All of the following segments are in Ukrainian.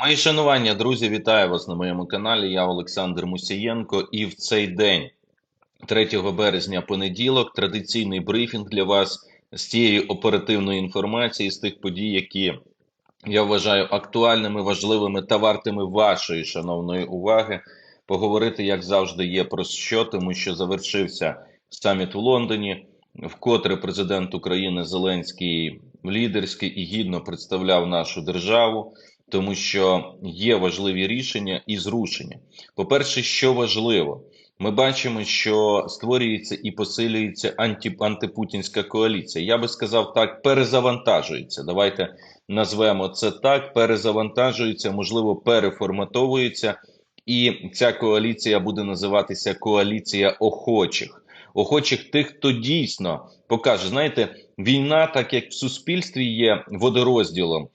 Мої шанування, друзі, вітаю вас на моєму каналі. Я Олександр Мусієнко. І в цей день, 3 березня, понеділок, традиційний брифінг для вас з тієї оперативної інформації, з тих подій, які я вважаю актуальними, важливими та вартими вашої шановної уваги. Поговорити, як завжди, є про що, тому що завершився саміт в Лондоні. Вкотре президент України Зеленський лідерський і гідно представляв нашу державу тому що є важливі рішення і зрушення. По-перше, що важливо, ми бачимо, що створюється і посилюється анті, антипутінська коаліція. Я би сказав так, перезавантажується. Давайте назвемо це так: перезавантажується, можливо, переформатовується, і ця коаліція буде називатися коаліція охочих. Охочих тих, хто дійсно покаже, знаєте, війна, так як в суспільстві є водорозділом,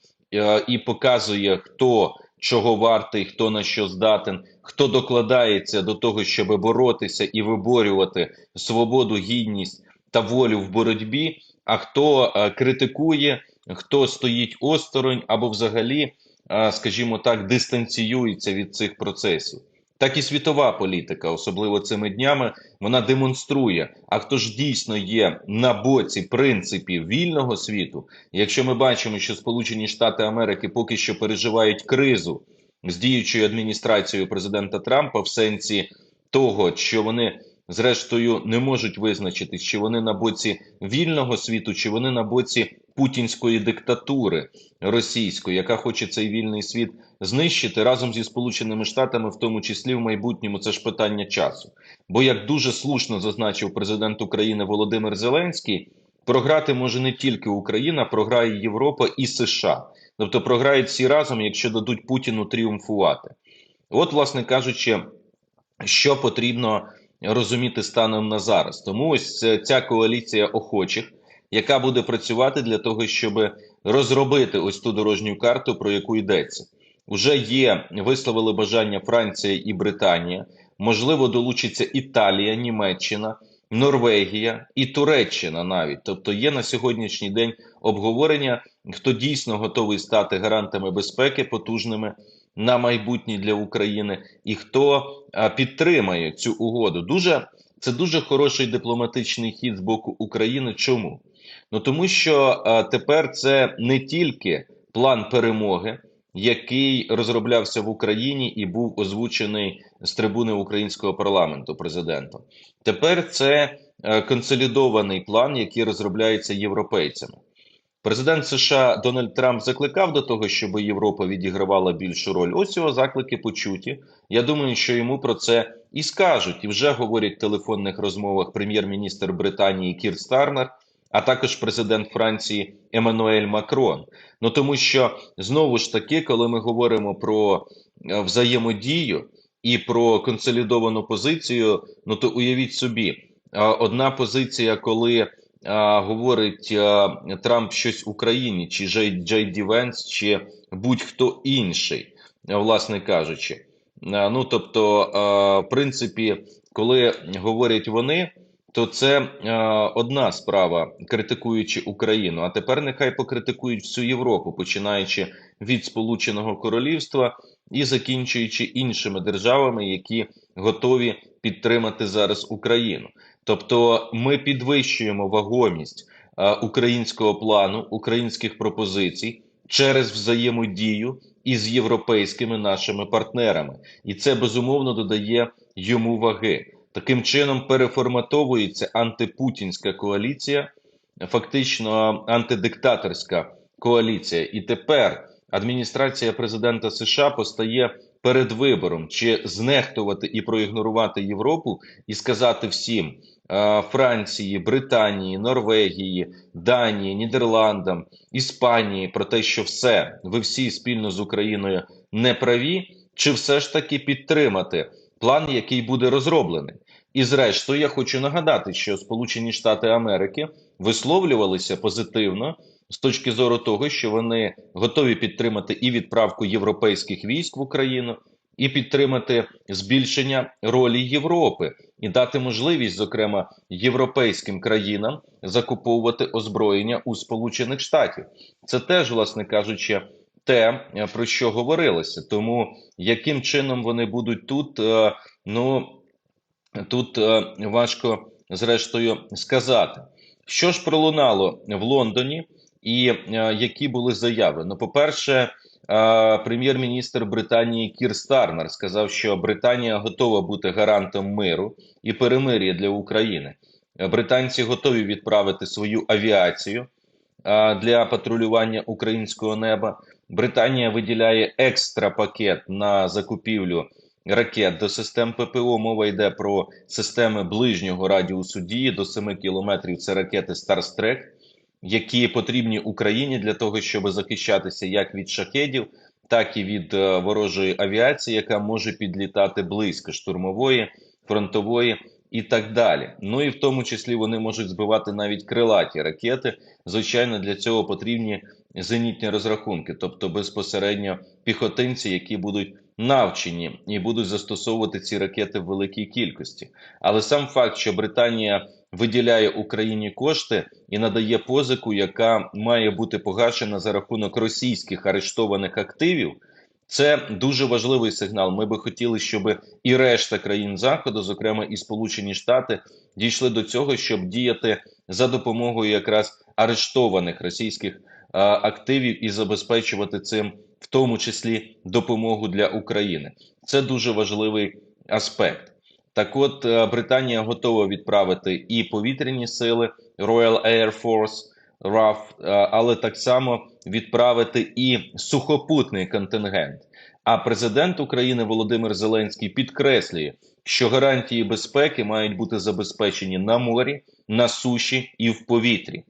і показує, хто чого вартий, хто на що здатен, хто докладається до того, щоб боротися і виборювати свободу, гідність та волю в боротьбі. А хто е, критикує, хто стоїть осторонь або взагалі, е, скажімо так, дистанціюється від цих процесів так і світова політика, особливо цими днями, вона демонструє. А хто ж дійсно є на боці принципів вільного світу? Якщо ми бачимо, що Сполучені Штати Америки поки що переживають кризу з діючою адміністрацією президента Трампа, в сенсі того, що вони. Зрештою, не можуть визначити, чи вони на боці вільного світу, чи вони на боці путінської диктатури російської, яка хоче цей вільний світ знищити разом зі Сполученими Штатами, в тому числі в майбутньому, це ж питання часу. Бо як дуже слушно зазначив президент України Володимир Зеленський, програти може не тільки Україна, програє Європа і США. Тобто програють всі разом, якщо дадуть Путіну тріумфувати. От, власне кажучи, що потрібно розуміти станом на зараз. Тому ось ця коаліція охочих, яка буде працювати для того, щоб розробити ось ту дорожню карту, про яку йдеться. Уже є, висловили бажання Франція і Британія. Можливо, долучиться Італія, Німеччина, Норвегія і Туреччина навіть. Тобто є на сьогоднішній день обговорення, хто дійсно готовий стати гарантами безпеки потужними на майбутнє для України, і хто підтримає цю угоду. Дуже це дуже хороший дипломатичний хід з боку України. Чому? Ну тому що а, тепер це не тільки план перемоги який розроблявся в Україні і був озвучений з трибуни українського парламенту президентом. Тепер це е, консолідований план, який розробляється європейцями. Президент США Дональд Трамп закликав до того, щоб Європа відігравала більшу роль. Ось його заклики почуті. Я думаю, що йому про це і скажуть, і вже говорять в телефонних розмовах прем'єр-міністр Британії Кір Старнер, а також президент Франції Еммануель Макрон. Ну тому що знову ж таки, коли ми говоримо про е, взаємодію і про консолідовану позицію, ну то уявіть собі, е, одна позиція, коли е, говорить Трамп щось Україні, чи Джей, Джей Ді Венс, чи будь-хто інший, власне кажучи. Ну тобто, в принципі, коли говорять вони то це е, одна справа, критикуючи Україну. А тепер нехай покритикують всю Європу, починаючи від Сполученого Королівства і закінчуючи іншими державами, які готові підтримати зараз Україну. Тобто, ми підвищуємо вагомість е, українського плану, українських пропозицій через взаємодію із європейськими нашими партнерами, і це безумовно додає йому ваги. Таким чином переформатовується антипутінська коаліція, фактично антидиктаторська коаліція. І тепер адміністрація президента США постає перед вибором чи знехтувати і проігнорувати Європу і сказати всім Франції, Британії, Норвегії, Данії, Нідерландам, Іспанії про те, що все ви всі спільно з Україною не праві, чи все ж таки підтримати план, який буде розроблений. І, зрештою, я хочу нагадати, що Сполучені Штати Америки висловлювалися позитивно з точки зору того, що вони готові підтримати і відправку європейських військ в Україну, і підтримати збільшення ролі Європи і дати можливість, зокрема, європейським країнам закуповувати озброєння у Сполучених Штатів. Це теж, власне кажучи, те, е, про що говорилося. Тому яким чином вони будуть тут, е, ну тут е, важко зрештою сказати. Що ж пролунало в Лондоні, і е, які були заяви? Ну, по-перше, е, прем'єр-міністр Британії Кір Стармер сказав, що Британія готова бути гарантом миру і перемир'я для України. Британці готові відправити свою авіацію для патрулювання українського неба. Британія виділяє екстра пакет на закупівлю ракет до систем ППО. Мова йде про системи ближнього радіусу дії до 7 кілометрів. Це ракети Старстрек, які потрібні Україні для того, щоб захищатися як від шахедів, так і від е, ворожої авіації, яка може підлітати близько штурмової, фронтової. І так далі. Ну і в тому числі вони можуть збивати навіть крилаті ракети. Звичайно, для цього потрібні зенітні розрахунки, тобто безпосередньо піхотинці, які будуть навчені і будуть застосовувати ці ракети в великій кількості. Але сам факт, що Британія виділяє Україні кошти і надає позику, яка має бути погашена за рахунок російських арештованих активів. Це дуже важливий сигнал. Ми би хотіли, щоб і решта країн заходу, зокрема і Сполучені Штати, дійшли до цього, щоб діяти за допомогою якраз арештованих російських а, активів і забезпечувати цим, в тому числі, допомогу для України. Це дуже важливий аспект. Так, от е, Британія готова відправити і повітряні сили Royal Air Force, RAF, е, але так само відправити і сухопутний контингент. А президент України Володимир Зеленський підкреслює, що гарантії безпеки мають бути забезпечені на морі, на суші і в повітрі.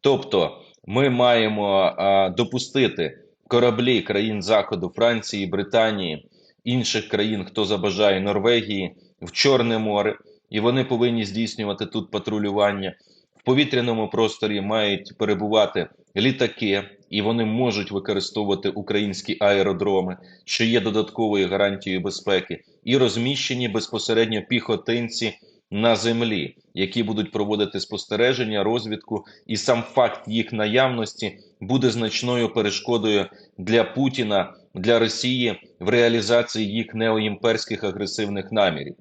Тобто, ми маємо а, допустити кораблі країн Заходу, Франції, Британії, інших країн, хто забажає Норвегії в Чорне море, і вони повинні здійснювати тут патрулювання. В повітряному просторі мають перебувати літаки, і вони можуть використовувати українські аеродроми, що є додатковою гарантією безпеки, і розміщені безпосередньо піхотинці на землі, які будуть проводити спостереження, розвідку, і сам факт їх наявності буде значною перешкодою для Путіна, для Росії в реалізації їх неоімперських агресивних намірів.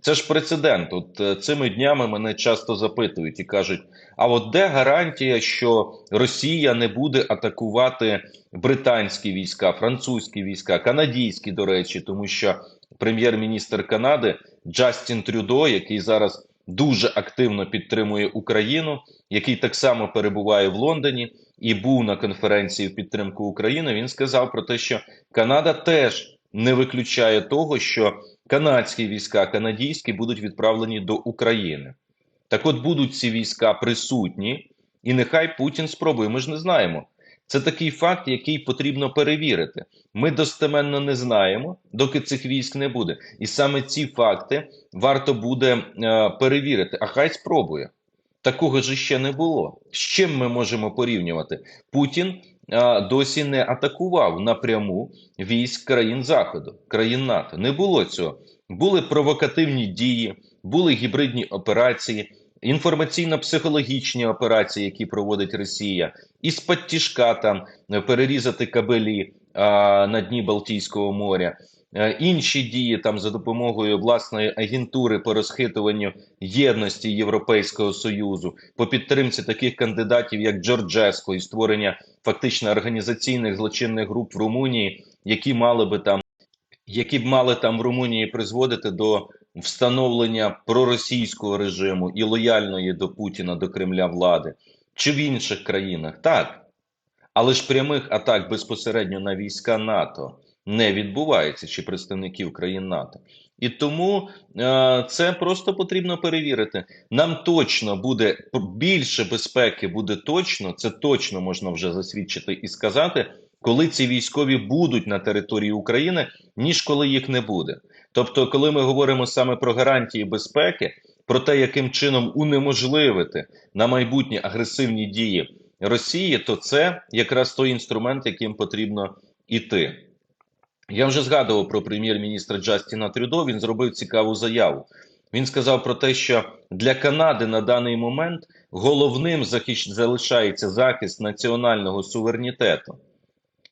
Це ж прецедент. От е, цими днями мене часто запитують і кажуть: а от де гарантія, що Росія не буде атакувати британські війська, французькі війська, канадійські, до речі, тому що прем'єр-міністр Канади Джастін Трюдо, який зараз дуже активно підтримує Україну, який так само перебуває в Лондоні і був на конференції в підтримку України, він сказав про те, що Канада теж не виключає того, що канадські війська, канадійські будуть відправлені до України. Так от будуть ці війська присутні, і нехай Путін спробує. Ми ж не знаємо. Це такий факт, який потрібно перевірити. Ми достеменно не знаємо, доки цих військ не буде. І саме ці факти варто буде е, перевірити. А хай спробує. Такого ж ще не було. З чим ми можемо порівнювати? Путін досі не атакував напряму військ країн Заходу, країн НАТО. Не було цього. Були провокативні дії, були гібридні операції, інформаційно-психологічні операції, які проводить Росія, і з там перерізати кабелі на дні Балтійського моря. Е, Інші дії там за допомогою власної агентури по розхитуванню єдності Європейського союзу по підтримці таких кандидатів, як Джорджеско, і створення фактично організаційних злочинних груп в Румунії, які мали би там, які б мали там в Румунії призводити до встановлення проросійського режиму і лояльної до Путіна до Кремля влади, чи в інших країнах, так. Але ж прямих атак безпосередньо на війська НАТО не відбувається чи представників країн НАТО. І тому е, це просто потрібно перевірити. Нам точно буде більше безпеки, буде точно, це точно можна вже засвідчити і сказати, коли ці військові будуть на території України, ніж коли їх не буде. Тобто, коли ми говоримо саме про гарантії безпеки, про те, яким чином унеможливити на майбутнє агресивні дії Росії, то це якраз той інструмент, яким потрібно іти. Я вже згадував про прем'єр-міністра Джастіна Трюдо. Він зробив цікаву заяву. Він сказав про те, що для Канади на даний момент головним захищ... залишається захист національного суверенітету.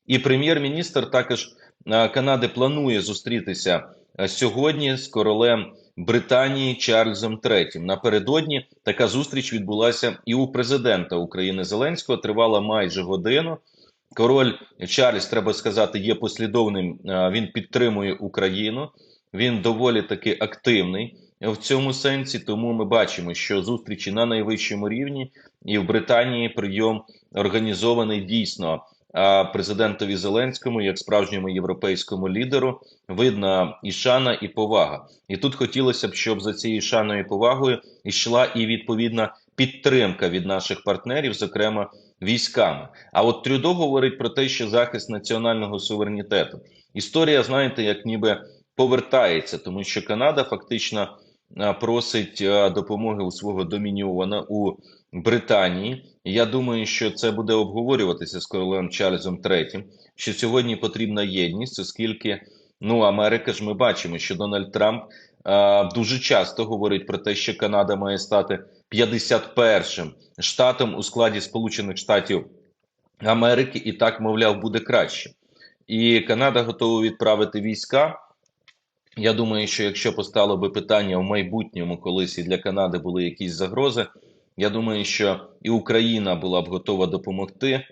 І прем'єр-міністр також е, Канади планує зустрітися е, сьогодні з королем Британії Чарльзом III. Напередодні така зустріч відбулася і у президента України Зеленського. Тривала майже годину. Король Чарльз, треба сказати, є послідовним. е, Він підтримує Україну. Він доволі таки активний в цьому сенсі. Тому ми бачимо, що зустрічі на найвищому рівні і в Британії прийом організований дійсно а президентові Зеленському, як справжньому європейському лідеру, видна і шана, і повага. І тут хотілося б, щоб за цією шаною і повагою йшла і відповідна підтримка від наших партнерів, зокрема військами. А от Трюдо говорить про те, що захист національного суверенітету. Історія, знаєте, як ніби повертається, тому що Канада фактично просить допомоги у свого домініона у Британії. Я думаю, що це буде обговорюватися з королем Чарльзом III, що сьогодні потрібна єдність, оскільки ну Америка ж ми бачимо, що Дональд Трамп дуже часто говорить про те, що Канада має стати 51-м штатом у складі Сполучених Штатів Америки, і так, мовляв, буде краще. І Канада готова відправити війська. Я думаю, що якщо постало би питання в майбутньому, колись і для Канади були якісь загрози, я думаю, що і Україна була б готова допомогти,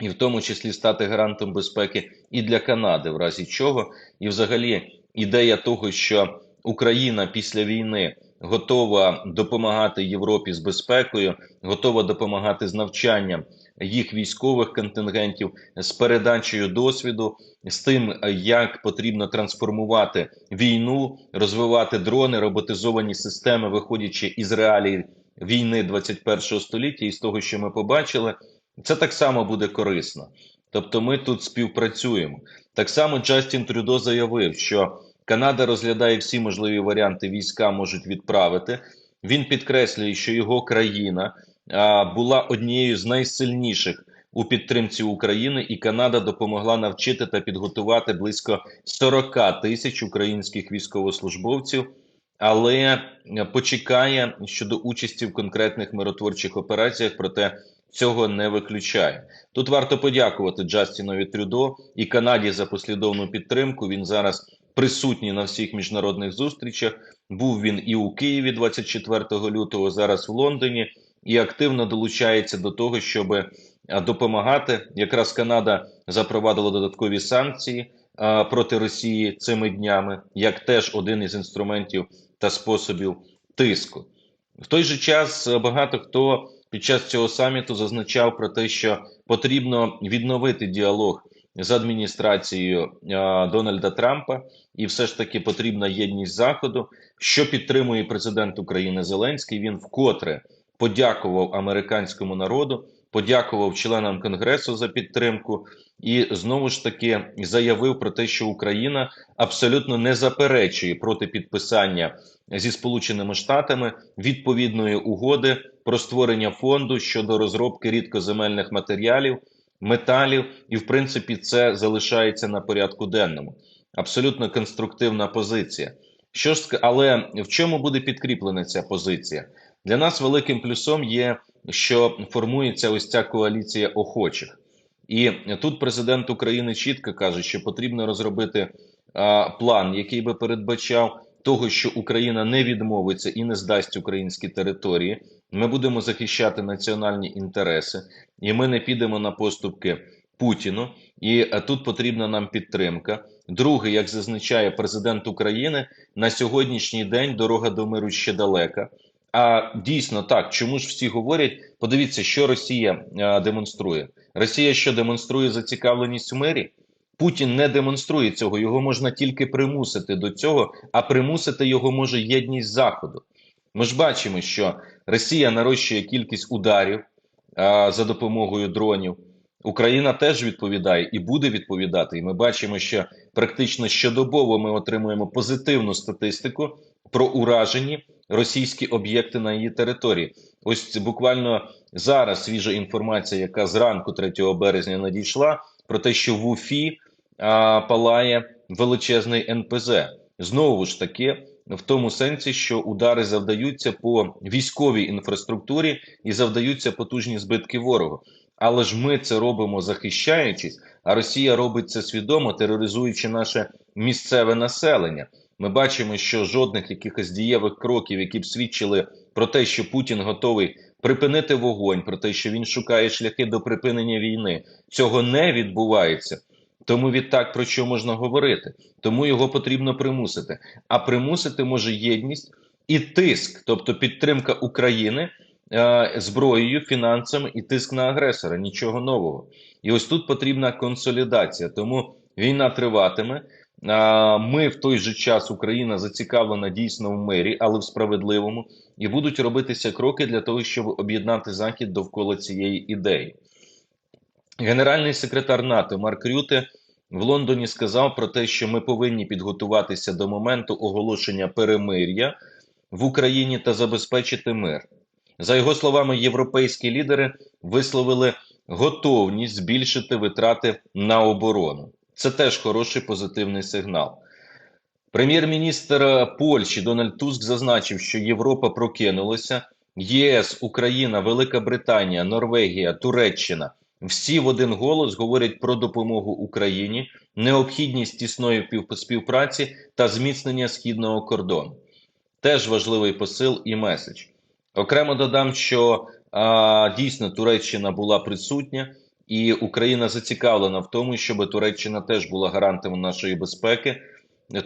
і в тому числі стати гарантом безпеки і для Канади, в разі чого. І, взагалі, ідея того, що Україна після війни готова допомагати Європі з безпекою, готова допомагати з навчанням їх військових контингентів, з передачею досвіду, з тим, як потрібно трансформувати війну, розвивати дрони, роботизовані системи, виходячи із реалій війни 21 століття, і з того, що ми побачили, це так само буде корисно. Тобто, ми тут співпрацюємо. Так само Джастін Трюдо заявив, що Канада розглядає всі можливі варіанти, війська можуть відправити. Він підкреслює, що його країна а, була однією з найсильніших у підтримці України, і Канада допомогла навчити та підготувати близько 40 тисяч українських військовослужбовців, але почекає щодо участі в конкретних миротворчих операціях. Проте цього не виключає. Тут варто подякувати Джастінові Трюдо і Канаді за послідовну підтримку. Він зараз присутній на всіх міжнародних зустрічах. Був він і у Києві 24 лютого, зараз в Лондоні, і активно долучається до того, щоб допомагати. Якраз Канада запровадила додаткові санкції проти Росії цими днями, як теж один із інструментів та способів тиску. В той же час багато хто під час цього саміту зазначав про те, що потрібно відновити діалог з адміністрацією Дональда Трампа, і все ж таки потрібна єдність заходу, що підтримує президент України Зеленський. Він вкотре подякував американському народу, подякував членам Конгресу за підтримку, і знову ж таки заявив про те, що Україна абсолютно не заперечує проти підписання зі Сполученими Штатами відповідної угоди про створення фонду щодо розробки рідкоземельних матеріалів, металів, і в принципі це залишається на порядку денному. Абсолютно конструктивна позиція. Що ж але в чому буде підкріплена ця позиція? Для нас великим плюсом є, що формується ось ця коаліція охочих, і тут президент України чітко каже, що потрібно розробити а, план, який би передбачав того, що Україна не відмовиться і не здасть українські території. Ми будемо захищати національні інтереси, і ми не підемо на поступки Путіну. І тут потрібна нам підтримка. Друге, як зазначає президент України, на сьогоднішній день дорога до миру ще далека. А дійсно так, чому ж всі говорять? Подивіться, що Росія а, демонструє. Росія що демонструє зацікавленість у мирі. Путін не демонструє цього, його можна тільки примусити до цього, а примусити його може єдність Заходу. Ми ж бачимо, що Росія нарощує кількість ударів а, за допомогою дронів. Україна теж відповідає і буде відповідати. І ми бачимо, що практично щодобово ми отримуємо позитивну статистику про уражені російські об'єкти на її території. Ось буквально зараз свіжа інформація, яка зранку 3 березня надійшла, про те, що в Уфі палає величезний НПЗ. Знову ж таки, в тому сенсі, що удари завдаються по військовій інфраструктурі і завдаються потужні збитки ворогу. Але ж ми це робимо захищаючись, а Росія робить це свідомо, тероризуючи наше місцеве населення. Ми бачимо, що жодних якихось дієвих кроків, які б свідчили про те, що Путін готовий припинити вогонь, про те, що він шукає шляхи до припинення війни, цього не відбувається. Тому відтак про що можна говорити? Тому його потрібно примусити. А примусити може єдність і тиск, тобто підтримка України е, зброєю, фінансами і тиск на агресора. Нічого нового. І ось тут потрібна консолідація. Тому війна триватиме. А, Ми в той же час Україна зацікавлена дійсно в мирі, але в справедливому, і будуть робитися кроки для того, щоб об'єднати Захід довкола цієї ідеї. Генеральний секретар НАТО Марк Рюте в Лондоні сказав про те, що ми повинні підготуватися до моменту оголошення перемир'я в Україні та забезпечити мир. За його словами, європейські лідери висловили готовність збільшити витрати на оборону. Це теж хороший позитивний сигнал. Прем'єр-міністр Польщі Дональд Туск зазначив, що Європа прокинулася. ЄС, Україна, Велика Британія, Норвегія, Туреччина всі в один голос говорять про допомогу Україні, необхідність тісної співпраці та зміцнення східного кордону. Теж важливий посил і меседж. Окремо додам, що а, дійсно Туреччина була присутня, і Україна зацікавлена в тому, щоб Туреччина теж була гарантом нашої безпеки.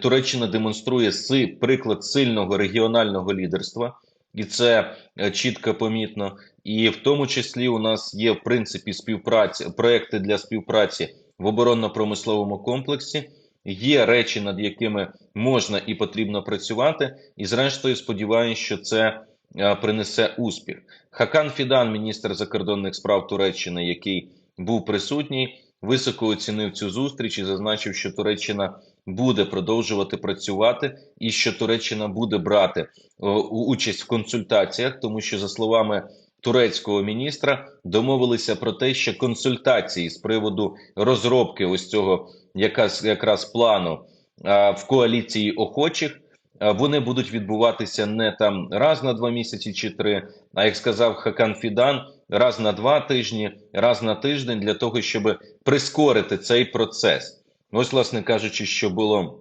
Туреччина демонструє си, приклад сильного регіонального лідерства, і це е, чітко помітно. І в тому числі у нас є в принципі співпраці проекти для співпраці в оборонно-промисловому комплексі. Є речі, над якими можна і потрібно працювати, і зрештою сподіваюся, що це принесе успіх. Хакан Фідан, міністр закордонних справ Туреччини, який був присутній, високо оцінив цю зустріч і зазначив, що Туреччина буде продовжувати працювати, і що Туреччина буде брати участь в консультаціях, тому що за словами турецького міністра домовилися про те, що консультації з приводу розробки ось цього якраз, якраз плану в коаліції охочих. Вони будуть відбуватися не там раз на два місяці чи три, а як сказав Хакан Фідан, раз на два тижні, раз на тиждень для того, щоб прискорити цей процес. Ось, власне кажучи, що було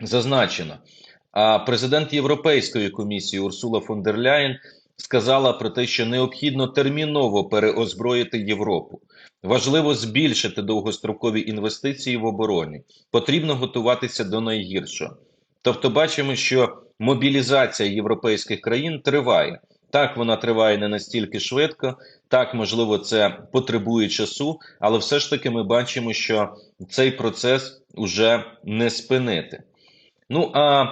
зазначено. А президент Європейської комісії Урсула фон дер Ляєн сказала про те, що необхідно терміново переозброїти Європу. Важливо збільшити довгострокові інвестиції в обороні. Потрібно готуватися до найгіршого. Тобто, бачимо, що мобілізація європейських країн триває. Так, вона триває не настільки швидко, так можливо, це потребує часу, але все ж таки ми бачимо, що цей процес уже не спинити. Ну а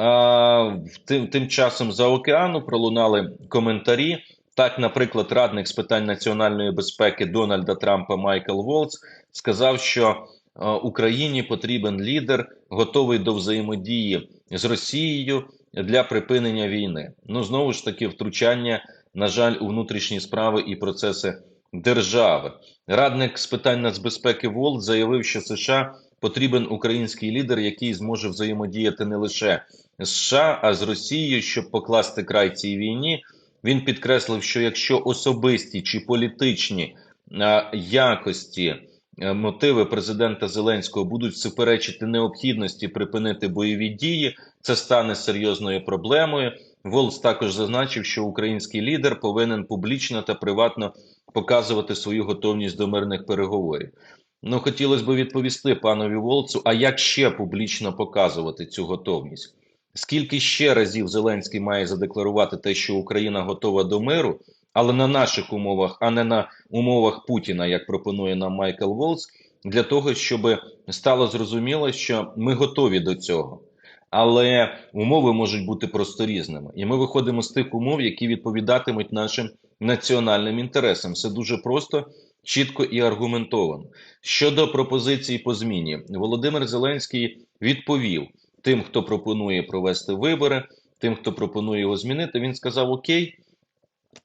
а, тим, тим часом за океану пролунали коментарі. Так, наприклад, радник з питань національної безпеки Дональда Трампа Майкл Волц сказав, що а, Україні потрібен лідер, готовий до взаємодії з Росією для припинення війни. Ну знову ж таки, втручання, на жаль, у внутрішні справи і процеси держави. Радник з питань нацбезпеки Волт заявив, що США потрібен український лідер, який зможе взаємодіяти не лише США, а з Росією, щоб покласти край цій війні. Він підкреслив, що якщо особисті чи політичні якості мотиви президента Зеленського будуть суперечити необхідності припинити бойові дії, це стане серйозною проблемою. Волц також зазначив, що український лідер повинен публічно та приватно показувати свою готовність до мирних переговорів. Ну, хотілося б відповісти панові Волцу, а як ще публічно показувати цю готовність? Скільки ще разів Зеленський має задекларувати те, що Україна готова до миру, але на наших умовах, а не на умовах Путіна, як пропонує нам Майкл Волц, для того, щоб стало зрозуміло, що ми готові до цього. Але умови можуть бути просто різними, і ми виходимо з тих умов, які відповідатимуть нашим національним інтересам. Все дуже просто, чітко і аргументовано. Щодо пропозицій по зміні, Володимир Зеленський відповів тим, хто пропонує провести вибори, тим, хто пропонує його змінити. Він сказав: Окей,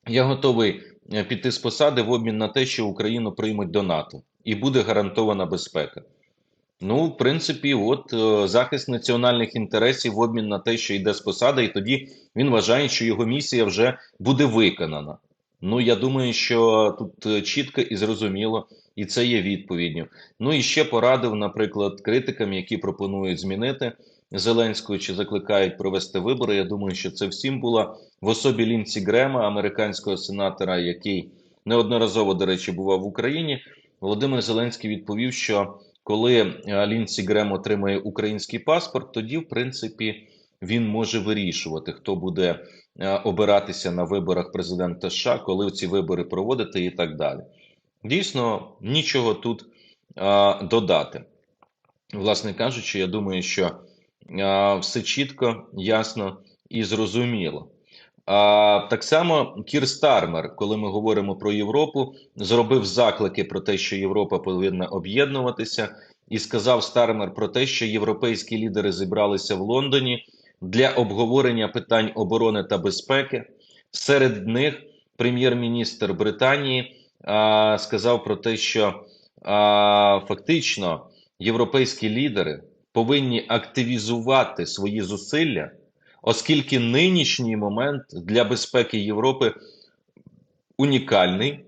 я готовий е, піти з посади в обмін на те, що Україну приймуть до НАТО, і буде гарантована безпека. Ну, в принципі, от е, захист національних інтересів в обмін на те, що йде з посади, і тоді він вважає, що його місія вже буде виконана. Ну, я думаю, що тут е, чітко і зрозуміло, і це є відповідню. Ну і ще порадив, наприклад, критикам, які пропонують змінити Зеленського чи закликають провести вибори. Я думаю, що це всім було в особі Лінці Грема, американського сенатора, який неодноразово, до речі, бував в Україні. Володимир Зеленський відповів, що коли е, Лінці Грем отримає український паспорт, тоді, в принципі, він може вирішувати, хто буде е, обиратися на виборах президента США, коли ці вибори проводити і так далі. Дійсно, нічого тут а, додати. Власне кажучи, я думаю, що все чітко, ясно і зрозуміло. Так само Кір Стармер, коли ми говоримо про Європу, зробив заклики про те, що Європа повинна об'єднуватися, і сказав Стармер про те, що європейські лідери зібралися в Лондоні для обговорення питань оборони та безпеки. Серед них прем'єр-міністр Британії сказав про те, що фактично європейські лідери повинні активізувати свої зусилля, оскільки нинішній момент для безпеки Європи унікальний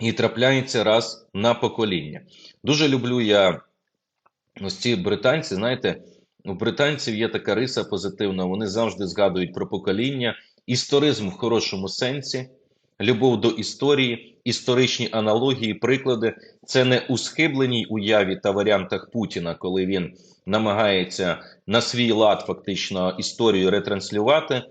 і трапляється раз на покоління. Дуже люблю я ось ці британці. Знаєте, у британців є така риса позитивна. Вони завжди згадують про покоління, історизм в хорошому сенсі, любов до історії, історичні аналогії, приклади. Це не у схибленій уяві та варіантах Путіна, коли він намагається на свій лад фактично історію ретранслювати,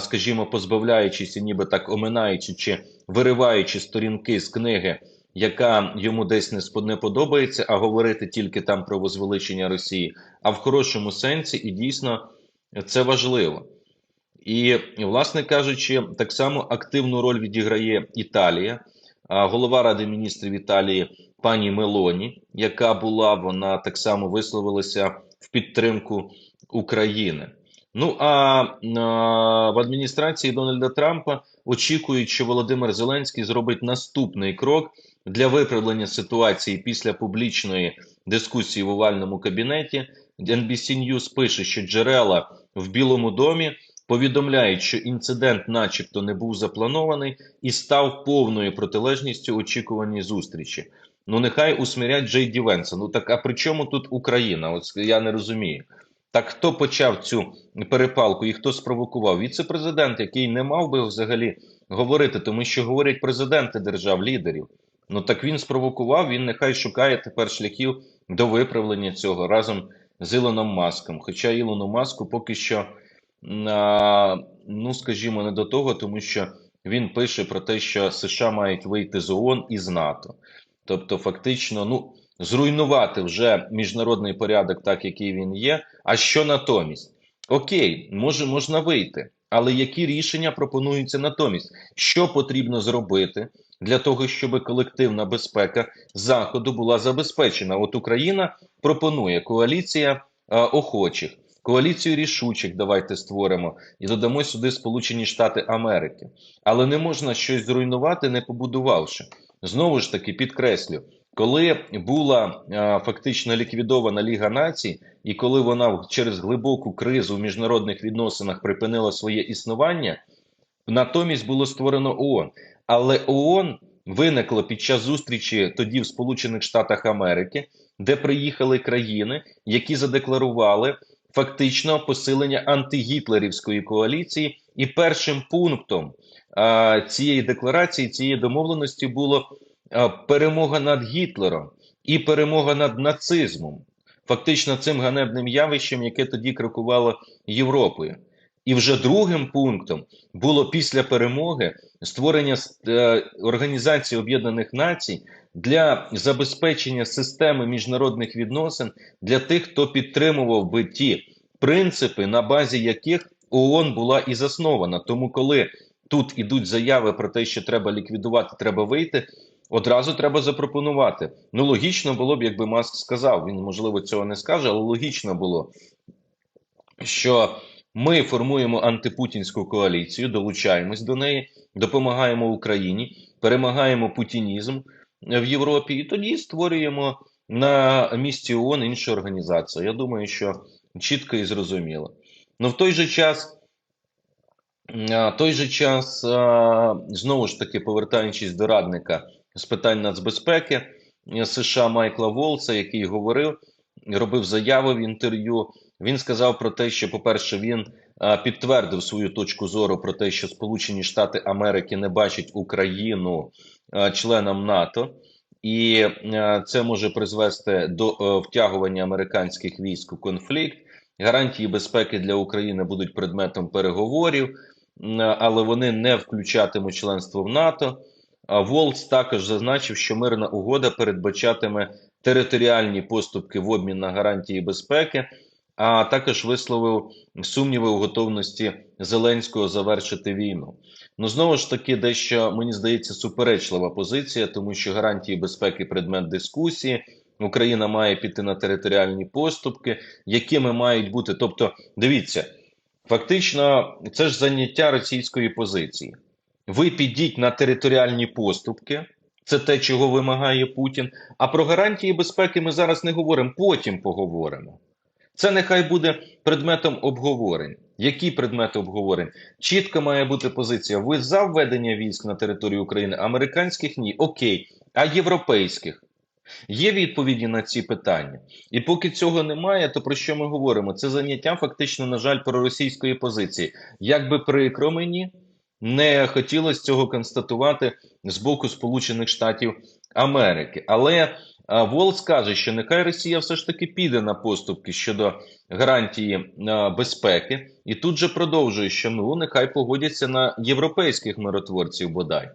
скажімо, позбавляючись, і ніби так оминаючи чи вириваючи сторінки з книги. Яка йому десь не подобається, а говорити тільки там про возвеличення Росії, а в хорошому сенсі, і дійсно це важливо. І, власне кажучи, так само активну роль відіграє Італія, голова Ради міністрів Італії пані Мелоні, яка була, вона так само висловилася в підтримку України. Ну а, в адміністрації Дональда Трампа очікують, що Володимир Зеленський зробить наступний крок для виправлення ситуації після публічної дискусії в овальному кабінеті. NBC News пише, що джерела в Білому домі повідомляють, що інцидент, начебто, не був запланований і став повною протилежністю очікуваній зустрічі. Ну, нехай усмірять Джей Ді Венса. Ну так а при чому тут Україна? От я не розумію. Так хто почав цю перепалку і хто спровокував? Віце-президент, який не мав би взагалі говорити, тому що говорять президенти держав, лідерів. Ну так він спровокував. Він нехай шукає тепер шляхів до виправлення цього разом з Ілоном Маском. Хоча Ілону Маску поки що ну скажімо, не до того, тому що він пише про те, що США мають вийти з ООН і з НАТО, тобто, фактично, ну зруйнувати вже міжнародний порядок, так який він є. А що натомість? Окей, може можна вийти, але які рішення пропонуються натомість? Що потрібно зробити для того, щоб колективна безпека заходу була забезпечена? От Україна пропонує коаліція а, охочих. Коаліцію рішучих давайте створимо і додамо сюди Сполучені Штати Америки. Але не можна щось зруйнувати, не побудувавши. Знову ж таки, підкреслю, коли була а, фактично ліквідована Ліга націй, і коли вона через глибоку кризу в міжнародних відносинах припинила своє існування, натомість було створено ООН. Але ООН виникло під час зустрічі тоді в Сполучених Штатах Америки, де приїхали країни, які задекларували фактично посилення антигітлерівської коаліції, і першим пунктом а, цієї декларації, цієї домовленості було а, перемога над Гітлером і перемога над нацизмом, фактично цим ганебним явищем, яке тоді крокувало Європою. І вже другим пунктом було після перемоги створення е, Організації Об'єднаних Націй для забезпечення системи міжнародних відносин для тих, хто підтримував би ті принципи, на базі яких ООН була і заснована. Тому, коли тут ідуть заяви про те, що треба ліквідувати, треба вийти. Одразу треба запропонувати. Ну, логічно було б, якби Маск сказав. Він можливо цього не скаже, але логічно було, що ми формуємо антипутінську коаліцію, долучаємось до неї, допомагаємо Україні, перемагаємо путінізм в Європі, і тоді створюємо на місці ООН іншу організацію. Я думаю, що чітко і зрозуміло. Ну в той же час А, той же час, знову ж таки, повертаючись до радника з питань нацбезпеки е, США Майкла Волса, який говорив, робив заяви в інтерв'ю. Він сказав про те, що, по-перше, він підтвердив свою точку зору про те, що Сполучені Штати Америки не бачать Україну а, членом НАТО, і це може призвести до е, втягування американських військ у конфлікт. Гарантії безпеки для України будуть предметом переговорів, але вони не включатимуть членство в НАТО. А Волц також зазначив, що мирна угода передбачатиме територіальні поступки в обмін на гарантії безпеки, а також висловив сумніви у готовності Зеленського завершити війну. Ну знову ж таки, дещо мені здається суперечлива позиція, тому що гарантії безпеки предмет дискусії. Україна має піти на територіальні поступки, якими мають бути. Тобто, дивіться, фактично, це ж заняття російської позиції. Ви підіть на територіальні поступки, це те, чого вимагає Путін. А про гарантії безпеки ми зараз не говоримо, потім поговоримо. Це нехай буде предметом обговорень. Які предмети обговорень? Чітко має бути позиція: ви за введення військ на територію України, американських ні. Окей, а європейських. Є відповіді на ці питання, і поки цього немає, то про що ми говоримо? Це заняття фактично, на жаль, проросійської позиції. Як би прикро мені не хотілося цього констатувати з боку Сполучених Штатів Америки, але а, Волц каже, що нехай Росія все ж таки піде на поступки щодо гарантії безпеки, і тут же продовжує, що ну нехай погодяться на європейських миротворців бодай.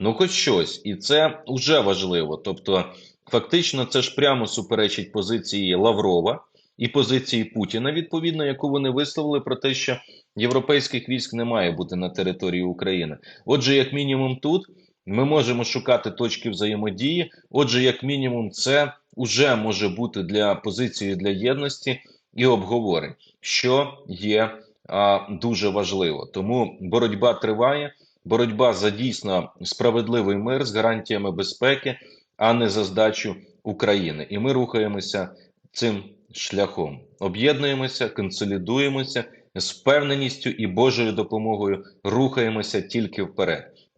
Ну, хоч щось, і це вже важливо. Тобто, фактично, це ж прямо суперечить позиції Лаврова і позиції Путіна, відповідно, яку вони висловили про те, що європейських військ не має бути на території України. Отже, як мінімум, тут ми можемо шукати точки взаємодії. Отже, як мінімум, це вже може бути для позиції для єдності і обговорень, що є а, дуже важливо. Тому боротьба триває боротьба за дійсно справедливий мир з гарантіями безпеки, а не за здачу України. І ми рухаємося цим шляхом. Об'єднуємося, консолідуємося з впевненістю і Божою допомогою рухаємося тільки вперед.